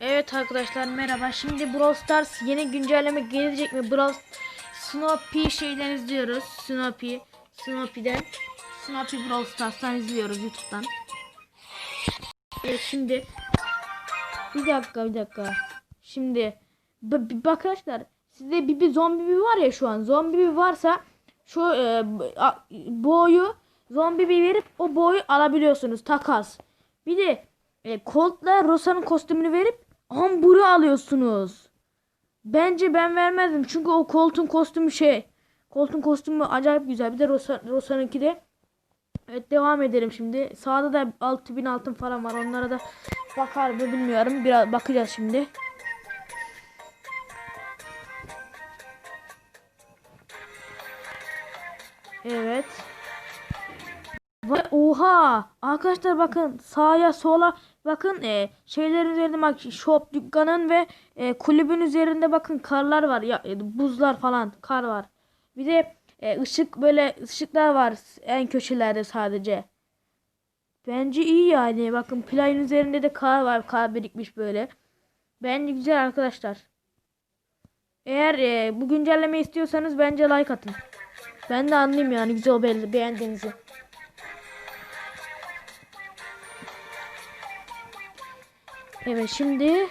Evet arkadaşlar merhaba. Şimdi Brawl Stars yeni güncelleme gelecek mi? Brawl Snoopy şeyden izliyoruz. Snoopy. Snoopy'den. Snoopy Brawl Stars'tan izliyoruz YouTube'dan. Evet şimdi bir dakika bir dakika. Şimdi bak arkadaşlar sizde bir, bir zombi bir var ya şu an. Zombi bir varsa şu e, b- a- boğu zombi bir verip o boğu alabiliyorsunuz takas. Bir de e, Colt'la Rosa'nın kostümünü verip Amber'ı alıyorsunuz. Bence ben vermezdim. Çünkü o Colt'un kostümü şey. Colt'un kostümü acayip güzel. Bir de Rosa, Rosa'nınki de. Evet devam edelim şimdi. Sağda da 6000 altın falan var. Onlara da bakar mı bilmiyorum. Biraz bakacağız şimdi. Evet. Vay, oha! Arkadaşlar bakın sağa sola bakın e, şeylerin üzerinde bak shop dükkanın ve e, kulübün üzerinde bakın karlar var ya e, buzlar falan kar var. Bir de e, ışık böyle ışıklar var en köşelerde sadece. Bence iyi yani. Bakın playın üzerinde de kar var. Kar birikmiş böyle. Bence güzel arkadaşlar. Eğer e, bu güncelleme istiyorsanız bence like atın. Ben de anlayayım yani güzel belli beğendiğinizi. Evet şimdi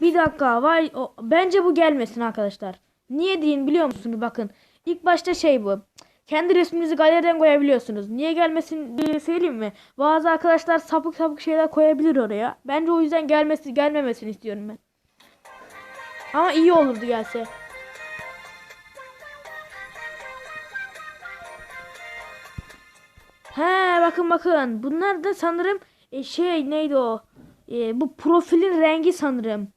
bir dakika vay o, bence bu gelmesin arkadaşlar. Niye deyin biliyor musunuz bakın. ilk başta şey bu. Kendi resminizi galeriden koyabiliyorsunuz. Niye gelmesin diye söyleyeyim mi? Bazı arkadaşlar sapık sapık şeyler koyabilir oraya. Bence o yüzden gelmesi gelmemesini istiyorum ben. Ama iyi olurdu gelse. He bakın bakın. Bunlar da sanırım e, şey neydi o? E, bu profilin rengi sanırım.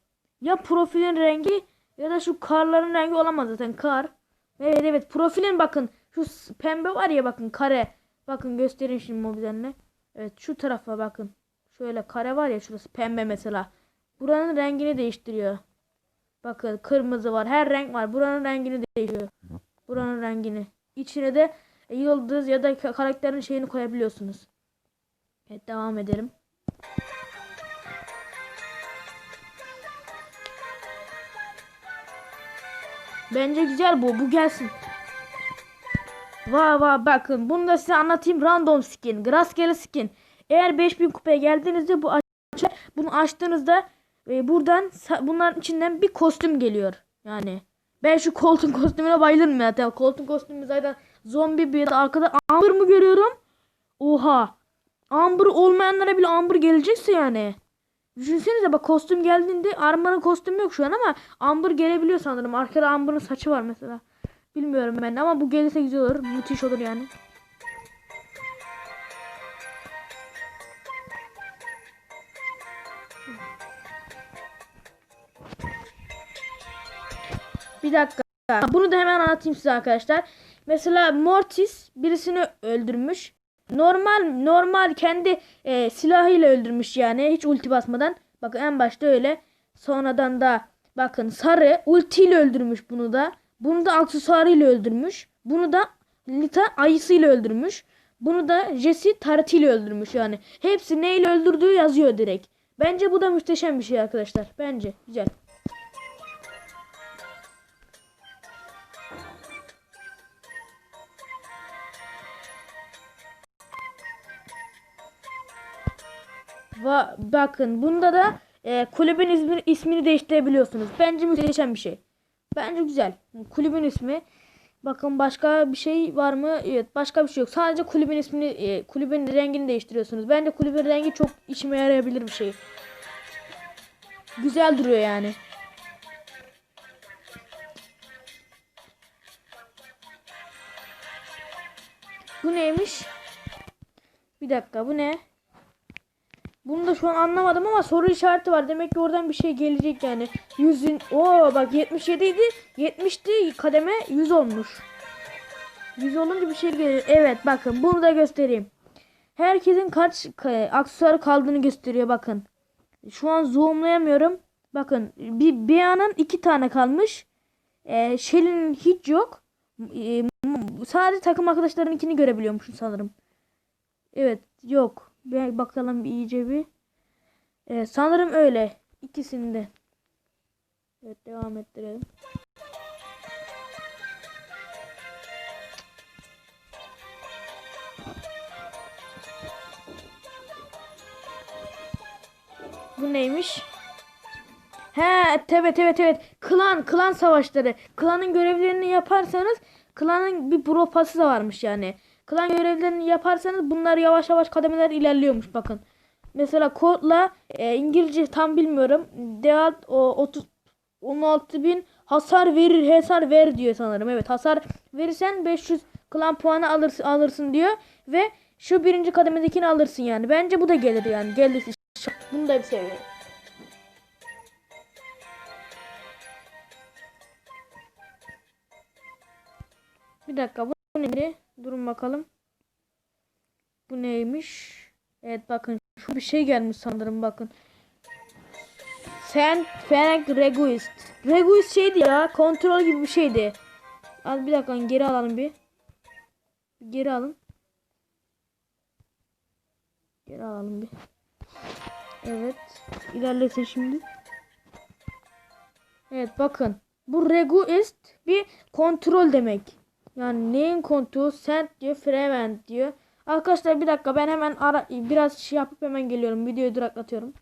Ya profilin rengi ya da şu karların rengi olamaz zaten kar. Evet evet profilin bakın şu pembe var ya bakın kare. Bakın göstereyim şimdi mobildenle. Evet şu tarafa bakın. Şöyle kare var ya şurası pembe mesela. Buranın rengini değiştiriyor. Bakın kırmızı var. Her renk var. Buranın rengini değiştiriyor. Buranın rengini. İçine de yıldız ya da ka- karakterin şeyini koyabiliyorsunuz. Evet devam edelim. Bence güzel bu. Bu gelsin. Vay vay bakın bunu da size anlatayım. Random skin. Rastgele skin. Eğer 5000 kupaya geldiğinizde bu açar. Bunu açtığınızda e, buradan bunların içinden bir kostüm geliyor. Yani ben şu koltuğun kostümüne bayılırım ya. Koltuğun kostümü zaten zombi bir de arkada Amber mı görüyorum? Oha. Amber olmayanlara bile Amber gelecekse yani. Düşünsenize bak kostüm geldiğinde Arma'nın kostümü yok şu an ama Amber gelebiliyor sanırım. Arkada Amber'ın saçı var mesela. Bilmiyorum ben ama bu gelirse güzel olur. Müthiş olur yani. Bir dakika. Bunu da hemen anlatayım size arkadaşlar. Mesela Mortis birisini öldürmüş. Normal normal kendi e, silahıyla öldürmüş yani hiç ulti basmadan. Bakın en başta öyle. Sonradan da bakın sarı ultiyle öldürmüş bunu da. Bunu da aksesuarıyla öldürmüş. Bunu da Lita ayısıyla öldürmüş. Bunu da Jesse taretiyle öldürmüş yani. Hepsi neyle öldürdüğü yazıyor direkt. Bence bu da muhteşem bir şey arkadaşlar. Bence güzel. Va bakın bunda da e, kulübün ismini, ismini değiştirebiliyorsunuz. Bence muhteşem bir şey. Bence güzel. Kulübün ismi. Bakın başka bir şey var mı? Evet başka bir şey yok. Sadece kulübün ismini, e, kulübün rengini değiştiriyorsunuz. Bence kulübün rengi çok işime yarayabilir bir şey. Güzel duruyor yani. Bu neymiş? Bir dakika bu ne? Bunu da şu an anlamadım ama soru işareti var. Demek ki oradan bir şey gelecek yani. Yüzün o bak 77 idi. 70'ti kademe 100 olmuş. 100 olunca bir şey gelir. Evet bakın bunu da göstereyim. Herkesin kaç ka- aksesuarı kaldığını gösteriyor bakın. Şu an zoomlayamıyorum. Bakın bir Bea'nın iki tane kalmış. Ee, Shelly'nin hiç yok. Ee, sadece takım arkadaşlarınkini görebiliyormuşum sanırım. Evet yok. Bir bakalım iyice bir. Evet, sanırım öyle. İkisinde. Evet devam ettirelim. Bu neymiş? He evet evet evet. Klan klan savaşları. Klanın görevlerini yaparsanız klanın bir bro pası da varmış yani. Klan görevlerini yaparsanız bunlar yavaş yavaş kademeler ilerliyormuş bakın. Mesela kodla e, İngilizce tam bilmiyorum. Dealt o 30 16 bin hasar verir hasar ver diyor sanırım. Evet hasar verirsen 500 klan puanı alırsın, alırsın diyor ve şu birinci kademedekini alırsın yani. Bence bu da gelir yani. Gelir. Bunu da bir seviyorum. Bir dakika bu neydi? Durun bakalım. Bu neymiş? Evet bakın şu bir şey gelmiş sanırım bakın. Sen Fennec Reguist. Reguist şeydi ya kontrol gibi bir şeydi. Az bir dakika geri alalım bir. Geri alın. Geri alalım bir. Evet. İlerlesin şimdi. Evet bakın. Bu Reguist bir kontrol demek. Yani neyin kontrol? Sent diyor, prevent diyor. Arkadaşlar bir dakika ben hemen ara biraz şey yapıp hemen geliyorum. Videoyu duraklatıyorum.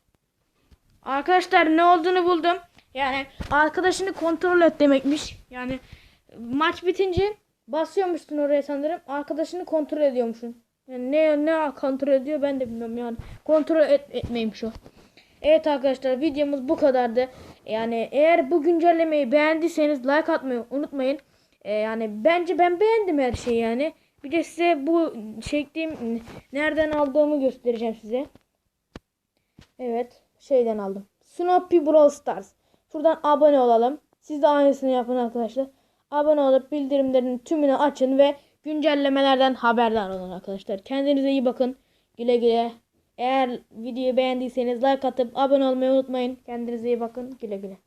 Arkadaşlar ne olduğunu buldum. Yani arkadaşını kontrol et demekmiş. Yani maç bitince basıyormuşsun oraya sanırım. Arkadaşını kontrol ediyormuşsun. Yani ne ne kontrol ediyor ben de bilmiyorum yani. Kontrol et, etmeymiş o. Evet arkadaşlar videomuz bu kadardı. Yani eğer bu güncellemeyi beğendiyseniz like atmayı unutmayın. Ee, yani bence ben beğendim her şeyi yani. Bir de size bu çektiğim nereden aldığımı göstereceğim size. Evet şeyden aldım. Snoopy Brawl Stars. Şuradan abone olalım. Siz de aynısını yapın arkadaşlar. Abone olup bildirimlerin tümünü açın ve güncellemelerden haberdar olun arkadaşlar. Kendinize iyi bakın. Güle güle. Eğer videoyu beğendiyseniz like atıp abone olmayı unutmayın. Kendinize iyi bakın. Güle güle.